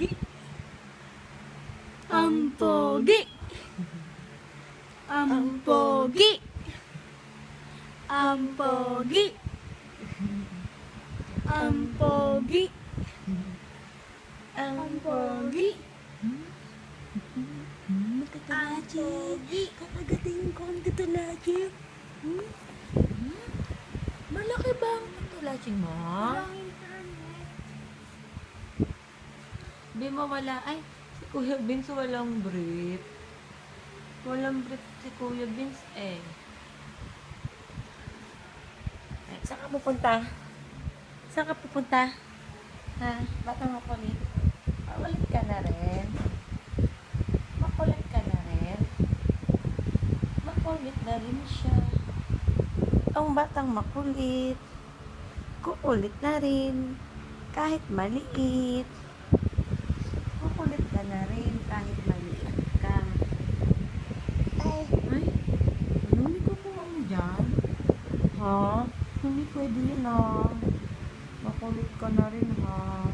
pogi. Ang pogi. Ang pogi. Ang pogi. Ang pogi. Ang pogi. Katalaji. Kakagating ko ang katalaji. Hmm? Hmm? Malaki ba ang katalaji mo? Di mo wala. Ay, si Kuya Vince walang brief. Walang brief si Kuya Vince eh. Ay, saan ka pupunta? Saan ka pupunta? Ha? Baka makulit. Makulit ka na rin. Makulit ka na rin. Makulit na rin siya. Ang batang makulit. Kukulit na rin. Kahit maliit. Makulit ka na rin kahit maliit ka. Ay. Ay. Ano may kukuha mo dyan? Ha? Hindi pwede yun ah. Makulit ka na rin ha.